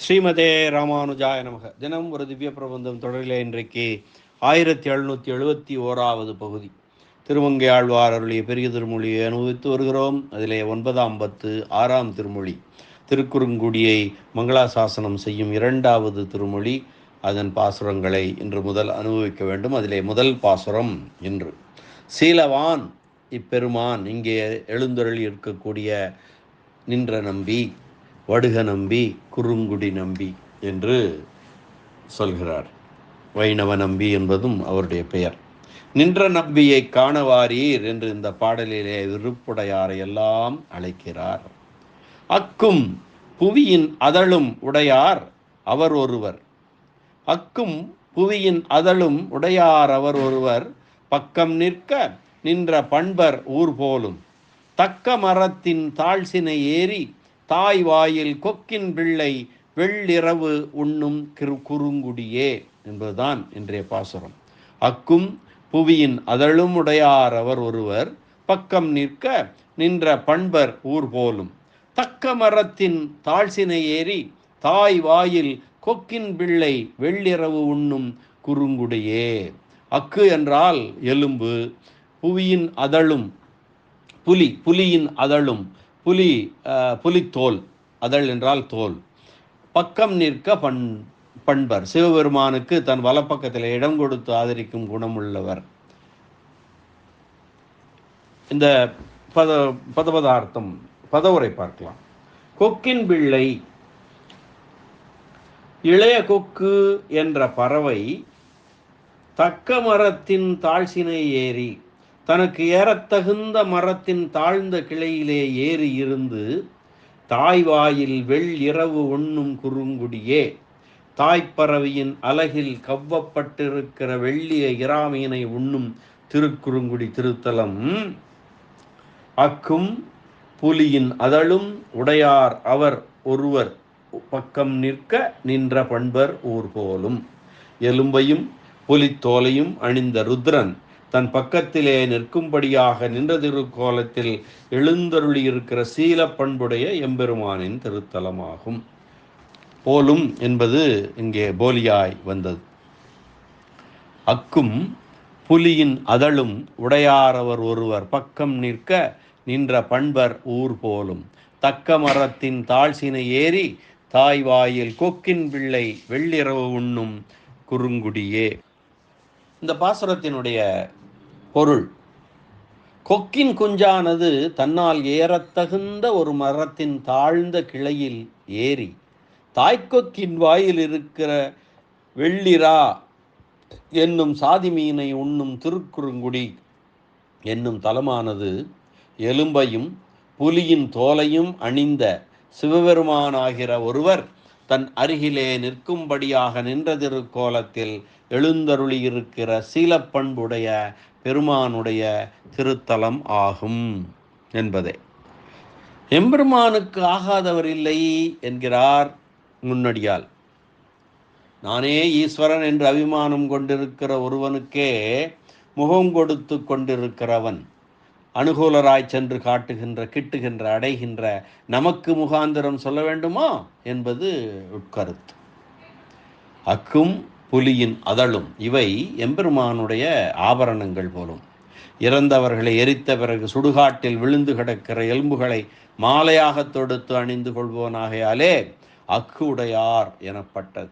ஸ்ரீமதே ராமானுஜாய நமக. தினம் ஒரு திவ்ய பிரபந்தம் தொடரிலே இன்றைக்கு ஆயிரத்தி எழுநூற்றி எழுபத்தி ஓராவது பகுதி. திருமங்கை ஆழ்வார் அருளிய பெரிய திருமொழியை அனுபவித்து வருகிறோம். அதிலே ஒன்பதாம் பத்து ஆறாம் திருமொழி. திருக்குறுங்குடியை மங்களாசாசனம் செய்யும் இரண்டாவது திருமொழி. அதன் பாசுரங்களை இன்று முதல் அனுபவிக்க வேண்டும். அதிலே முதல் பாசுரம் இன்று. சீலவான் இப்பெருமான் இங்கே எழுந்தருளி இருக்கக்கூடிய நின்ற நம்பி. வடுக நம்பி குறுங்குடி நம்பி என்று சொல்கிறார். வைணவ நம்பி என்பதும் அவருடைய பெயர். நின்ற நம்பியை காணவாரீர் என்று இந்த பாடலிலே விருப்புடையாரை எல்லாம் அழைக்கிறார். அக்கும் புவியின் அதழும் உடையார் அவர் ஒருவர். அக்கும் புவியின் அதழும் உடையார் அவர் ஒருவர். பக்கம் நிற்க நின்ற பண்பர் ஊர் போலும் தக்க மரத்தின் தாழ்சினை ஏறி தாய் வாயில் கொக்கின் பிள்ளை வெள்ளிரவு உண்ணும் கிரு குறுங்குடியே என்பதுதான் இன்றைய பாசுரம். அக்கும் புவியின் அதழும் உடையார் அவர் ஒருவர் பக்கம் நிற்க நின்ற பண்பர் ஊர் போலும். தக்க மரத்தின் தாழ்சினை ஏறி தாய் வாயில் கொக்கின் பிள்ளை வெள்ளிரவு உண்ணும் குறுங்குடியே. அக்கு என்றால் எலும்பு புவியின் அதழும் புலி புலியின் அதழும் புலி புலித்தோல் அதழ் என்றால் தோல். பக்கம் நிற்க பண் பண்பர். சிவபெருமானுக்கு தன் வலப்பக்கத்தில் இடம் கொடுத்து ஆதரிக்கும் குணமுள்ளவர். இந்த பத பதபதார்த்தம் பதவுரை பார்க்கலாம். கொக்கின் பிள்ளை இளைய கொக்கு என்ற பறவை தக்க மரத்தின் தாழ்சினை ஏறி தனக்கு ஏறத்தகுந்த மரத்தின் தாழ்ந்த கிளையிலே ஏறி இருந்து தாய்வாயில் வெள் இரவு உண்ணும் குறுங்குடியே. தாய்ப்பறவையின் அலகில் கவ்வப்பட்டிருக்கிற வெள்ளிய இராமீனை உண்ணும் திருக்குறுங்குடி திருத்தலம். அக்கும் புலியின் அதழும் உடையார் அவர் ஒருவர் பக்கம் நிற்க நின்ற பண்பர் ஊர் போலும் எலும்பையும் புலித்தோலையும் அணிந்த ருத்ரன் தன் பக்கத்திலே நிற்கும்படியாக நின்ற திருக்கோலத்தில் எழுந்தருளி இருக்கிற சீல பண்புடைய எம்பெருமானின் திருத்தலமாகும். போலும் என்பது இங்கே போலியாய் வந்தது. அக்கும் புலியின் அதழும் உடையாரவர் ஒருவர் பக்கம் நிற்க நின்ற பண்பர் ஊர் போலும். தக்க மரத்தின் தாழ்சினை ஏறி தாய் வாயில் கொக்கின் பிள்ளை வெள்ளிரவு உண்ணும் குறுங்குடியே. இந்த பாசுரத்தினுடைய பொருள். கொக்கின் குஞ்சானது தன்னால் ஏறத்தகுந்த ஒரு மரத்தின் தாழ்ந்த கிளையில் ஏறி தாய்க்கொக்கின் வாயில் இருக்கிற வெள்ளிரா என்னும் சாதி மீனை உண்ணும் திருக்குறுங்குடி என்னும் தலமானது எலும்பையும் புலியின் தோலையும் அணிந்த சிவபெருமானாகிற ஒருவர் தன் அருகிலே நிற்கும்படியாக நின்ற திருக்கோலத்தில் எழுந்தருளியிருக்கிற சீலப்பண்புடைய பெருமானுடைய திருத்தலம் ஆகும் என்பதே. எம்பெருமானுக்கு ஆகாதவர் இல்லை என்கிறார் முன்னடியால். நானே ஈஸ்வரன் என்று அபிமானம் கொண்டிருக்கிற ஒருவனுக்கே முகம் கொடுத்து கொண்டிருக்கிறவன் அனுகூலராய் சென்று காட்டுகின்ற கிட்டுகின்ற அடைகின்ற நமக்கு முகாந்திரம் சொல்ல வேண்டுமா? என்பது உட்கருத்து. அக்கும் புலியின் அதழும். இவை எம்பெருமானுடைய ஆபரணங்கள் போலும். இறந்தவர்களை எரித்த பிறகு சுடுகாட்டில் விழுந்து கிடக்கிற எலும்புகளை மாலையாக தொடுத்து அணிந்து கொள்வோனாகையாலே அக்கு உடையார் எனப்பட்டது.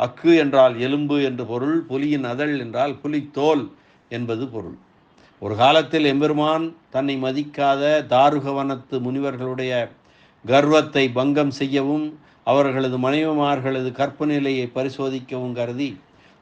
அக்கு என்றால் எலும்பு என்று பொருள் புலியின் அதழ் என்றால் புலித்தோல் என்பது பொருள். ஒரு காலத்தில் எம்பெருமான் தன்னை மதிக்காத தாருகவனத்து முனிவர்களுடைய கர்வத்தை பங்கம் செய்யவும் அவர்களது மனைவிமார்களது கற்பு நிலையை பரிசோதிக்கவும் கருதி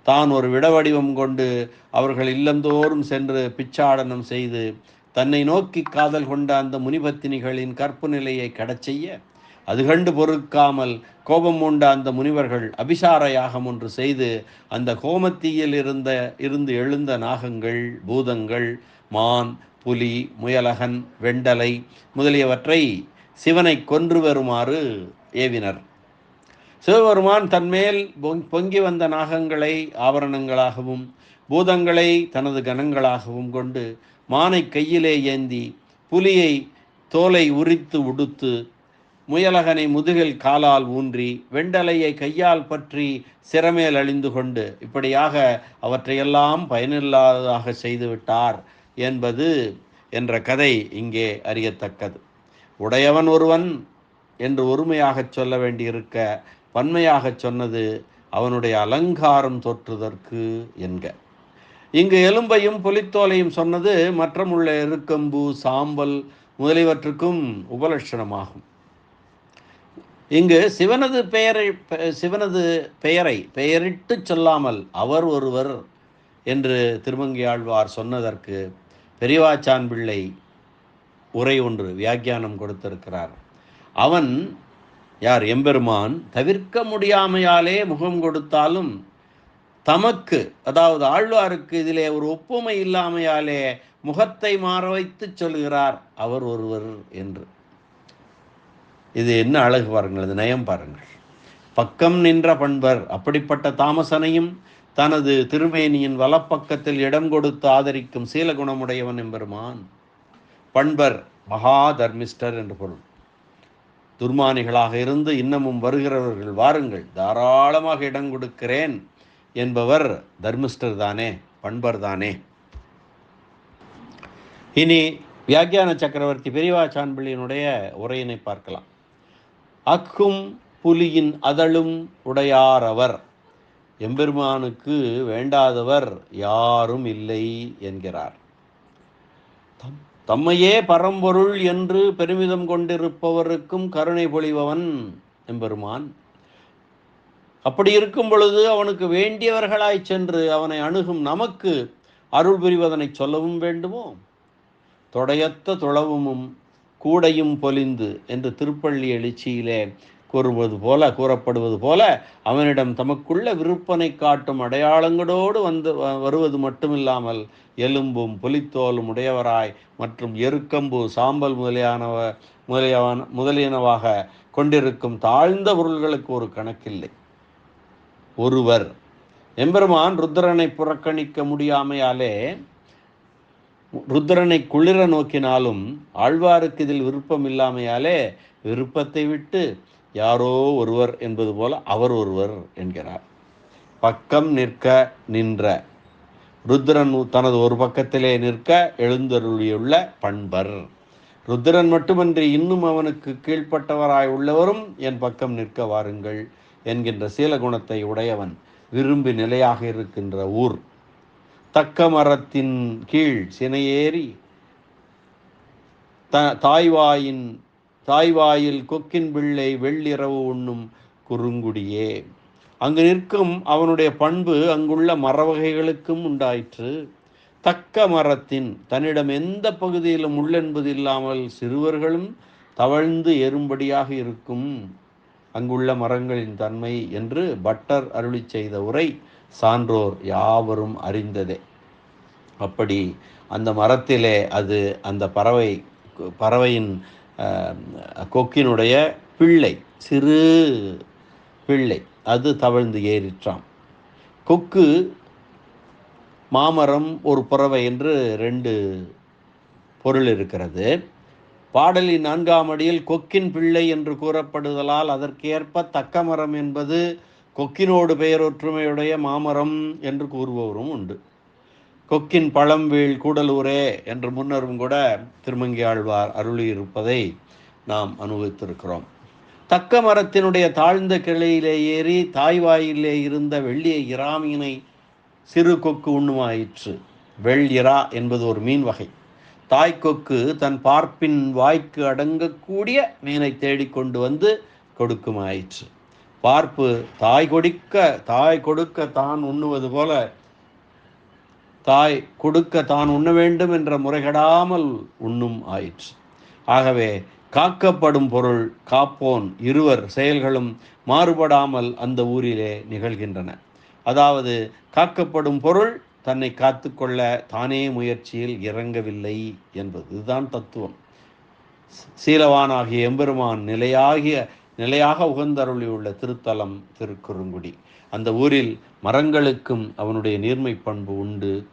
தான் ஒரு விடவடிவம் கொண்டு அவர்கள் இல்லந்தோறும் சென்று பிச்சாடனம் செய்து தன்னை நோக்கி காதல் கொண்ட அந்த முனிபத்தினிகளின் கற்பு நிலையை கடச் செய்ய அது கண்டு பொறுக்காமல் கோபம் உண்ட அந்த முனிவர்கள் அபிசார யாகம் ஒன்று செய்து அந்த கோமத்தியில் இருந்த இருந்து எழுந்த நாகங்கள் பூதங்கள் மான் புலி முயலகன் வெண்டலை முதலியவற்றை சிவனை கொன்று வருமாறு ஏவினர். சிவபெருமான் தன்மேல் பொங்கி வந்த நாகங்களை ஆபரணங்களாகவும் பூதங்களை தனது கணங்களாகவும் கொண்டு மானை கையிலே ஏந்தி புலியை தோலை உரித்து உடுத்து முயலகனை முதுகில் காலால் ஊன்றி வெண்டலையை கையால் பற்றி சிறமேல் அழிந்து கொண்டு இப்படியாக அவற்றையெல்லாம் பயனில்லாததாக செய்துவிட்டார் என்பது என்ற கதை இங்கே அறியத்தக்கது. உடையவன் ஒருவன் என்று ஒருமையாகச் சொல்ல வேண்டியிருக்க பன்மையாகச் சொன்னது அவனுடைய அலங்காரம் தோற்றுதற்கு என்க. இங்கு எலும்பையும் புலித்தோலையும் சொன்னது மற்றமுள்ள எருக்கம்பு சாம்பல் முதலியவற்றுக்கும் உபலட்சணமாகும். இங்கு சிவனது பெயரை சிவனது பெயரை பெயரிட்டு சொல்லாமல் அவர் ஒருவர் என்று திருமங்கியாழ்வார் சொன்னதற்கு பெரியவாச்சான் பிள்ளை உரை ஒன்று வியாக்கியானம் கொடுத்திருக்கிறார். அவன் யார்? எம்பெருமான். தவிர்க்க முடியாமையாலே முகம் கொடுத்தாலும் தமக்கு அதாவது ஆழ்வாருக்கு இதிலே ஒரு ஒப்புமை இல்லாமையாலே முகத்தை மாற வைத்து சொல்கிறார் அவர் ஒருவர் என்று. இது என்ன அழகு பாருங்கள் இது நயம் பாருங்கள். பக்கம் நின்ற பண்பர் அப்படிப்பட்ட தாமசனையும் தனது திருமேனியின் வலப்பக்கத்தில் இடம் கொடுத்து ஆதரிக்கும் சீலகுணமுடையவன் எம்பெருமான். பண்பர் மகா தர்மிஸ்டர் என்று பொருள். துர்மானிகளாக இருந்து இன்னமும் வருகிறவர்கள் வாருங்கள். தாராளமாக இடம் கொடுக்கிறேன் என்பவர் தர்மிஸ்டர் தானே பண்பர் தானே. இனி வியாக்கியான சக்கரவர்த்தி பெரியவா சான்பிள்ளியினுடைய உரையினை பார்க்கலாம். அக்கும் புலியின் அதழும் உடையாரவர் எம்பெருமானுக்கு வேண்டாதவர் யாரும் இல்லை என்கிறார். தம் தம்மையே பரம்பொருள் என்று பெருமிதம் கொண்டிருப்பவருக்கும் கருணை பொழிபவன் எம்பெருமான். அப்படி இருக்கும் பொழுது அவனுக்கு வேண்டியவர்களாய் சென்று அவனை அணுகும் நமக்கு அருள் புரிவதனை சொல்லவும் வேண்டுமோ? தொடையத்த துளவுமும் கூடையும் பொலிந்து என்று திருப்பள்ளி எழுச்சியிலே கூறுவது போல கூறப்படுவது போல அவனிடம் தமக்குள்ள விருப்பனை காட்டும் அடையாளங்களோடு வந்து வ- வருவது மட்டுமில்லாமல் எலும்பும் புலித்தோலும் உடையவராய் மற்றும் எருக்கம்பு சாம்பல் முதலியானவ முதலியவன முதலியனவாக கொண்டிருக்கும் தாழ்ந்த பொருள்களுக்கு ஒரு கணக்கில்லை. ஒருவர் எம்பெருமான் ருத்ரனை புறக்கணிக்க முடியாமையாலே ருத்ரனை குளிர நோக்கினாலும் ஆழ்வாருக்கு இதில் விருப்பம் இல்லாமையாலே விருப்பத்தை விட்டு யாரோ ஒருவர் என்பது போல அவர் ஒருவர் என்கிறார். பக்கம் நிற்க நின்ற. ருத்ரன் தனது ஒரு பக்கத்திலே நிற்க எழுந்தருளியுள்ள பண்பர். ருத்ரன் மட்டுமன்றி இன்னும் அவனுக்கு கீழ்ப்பட்டவராய் உள்ளவரும் என் பக்கம் நிற்க வாருங்கள் என்கின்ற சீலகுணத்தை உடையவன் விரும்பி நிலையாக இருக்கின்ற ஊர். தக்க மரத்தின் கீழ் சினையேறி த தாய்வாயின் தாய்வாயில் கொக்கின் பிள்ளை வெள்ளிரவு உண்ணும் குறுங்குடியே. அங்கு நிற்கும் அவனுடைய பண்பு அங்குள்ள மரவகைகளுக்கும் உண்டாயிற்று. தக்க மரத்தின் தன்னிடம் எந்த பகுதியிலும் உள்ளென்பது இல்லாமல் சிறுவர்களும் தவழ்ந்து ஏறும்படியாக இருக்கும். அங்குள்ள மரங்களின் தன்மை என்று பட்டர் அருளி செய்த உரை சான்றோர் யாவரும் அறிந்ததே. அப்படி அந்த மரத்திலே அது அந்த பறவை பறவையின் கொக்கினுடைய பிள்ளை சிறு பிள்ளை அது தவழ்ந்து ஏறிற்றாம். கொக்கு மாமரம் ஒரு புறவை என்று ரெண்டு பொருள் இருக்கிறது. பாடலின் நான்காம் அடியில் கொக்கின் பிள்ளை என்று கூறப்படுதலால் அதற்கேற்ப தக்க மரம் என்பது கொக்கினோடு பெயரொற்றுமையுடைய மாமரம் என்று கூறுபவரும் உண்டு. கொக்கின் பழம்வீழ் கூடலூரே என்று முன்னரும் கூட திருமங்கி ஆழ்வார் அருளியிருப்பதை நாம் அனுபவித்திருக்கிறோம். தக்க மரத்தினுடைய தாழ்ந்த கிளையிலே ஏறி தாய்வாயிலே இருந்த வெள்ளிய இராமீனை சிறு கொக்கு உண்ணுமாயிற்று. வெள் இறா என்பது ஒரு மீன் வகை. தாய்க்கொக்கு தன் பார்ப்பின் வாய்க்கு அடங்கக்கூடிய மீனை தேடிக்கொண்டு வந்து கொடுக்குமாயிற்று. பார்ப்பு தாய் கொடுக்க தாய் கொடுக்க தான் உண்ணுவது போல தாய் கொடுக்க தான் உண்ண வேண்டும் என்ற முறைகடாமல் உண்ணும் ஆயிற்று. ஆகவே காக்கப்படும் பொருள் காப்போன் இருவர் செயல்களும் மாறுபடாமல் அந்த ஊரிலே நிகழ்கின்றன. அதாவது காக்கப்படும் பொருள் தன்னை காத்துக்கொள்ள தானே முயற்சியில் இறங்கவில்லை என்பது இதுதான் தத்துவம். சீலவானாகிய எம்பெருமான் நிலையாகிய நிலையாக உகந்தருளியுள்ள திருத்தலம் திருக்குறுங்குடி. அந்த ஊரில் மரங்களுக்கும் அவனுடைய நீர்மை பண்பு உண்டு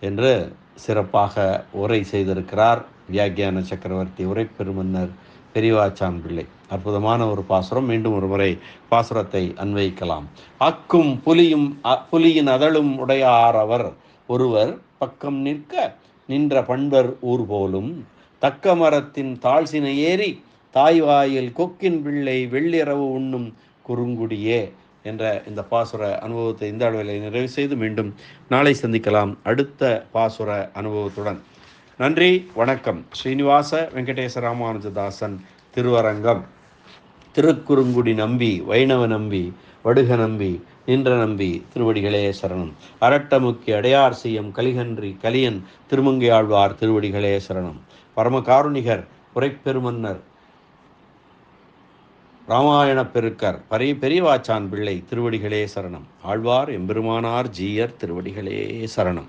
என்று சிறப்பாக உரை செய்திருக்கிறார் வியாக்கியான சக்கரவர்த்தி உரை பெருமன்னர் பெரியவாச்சான் பிள்ளை அற்புதமான ஒரு பாசுரம். மீண்டும் ஒரு முறை பாசுரத்தை அன்வைக்கலாம் அக்கும் புலியும் அ- புலியின் அதழும் உடையார் அவர். ஒருவர் பக்கம் நிற்க நின்ற பண்பர் ஊர் போலும். தக்க மரத்தின் தாழ்சினை ஏறி தாய்வாயில் கொக்கின் பிள்ளை வெள்ளிரவு உண்ணும் குறுங்குடியே. என்ற இந்த பாசுர அனுபவத்தை இந்த அளவில் நிறைவு செய்து மீண்டும் நாளை சந்திக்கலாம். அடுத்த பாசுர அனுபவத்துடன். நன்றி வணக்கம். ஸ்ரீனிவாச வெங்கடேச ராமானுஜதாசன் திருவரங்கம். திருக்குறுங்குடி நம்பி வைணவ நம்பி வடுக நம்பி நின்ற நம்பி திருவடிகளே சரணம். அரட்டமுக்கி அடையார் செய்யம் கலிகன்றி கலியன் திருமங்கையாழ்வார் திருவடிகளே சரணம். பரமகாருணிகர் உரைப்பெருமன்னர் ராமாயண பெருக்கர் பரி பெரியவாச்சான் பிள்ளை திருவடிகளே சரணம். ஆழ்வார் எம்பெருமானார் ஜீயர் திருவடிகளே சரணம்.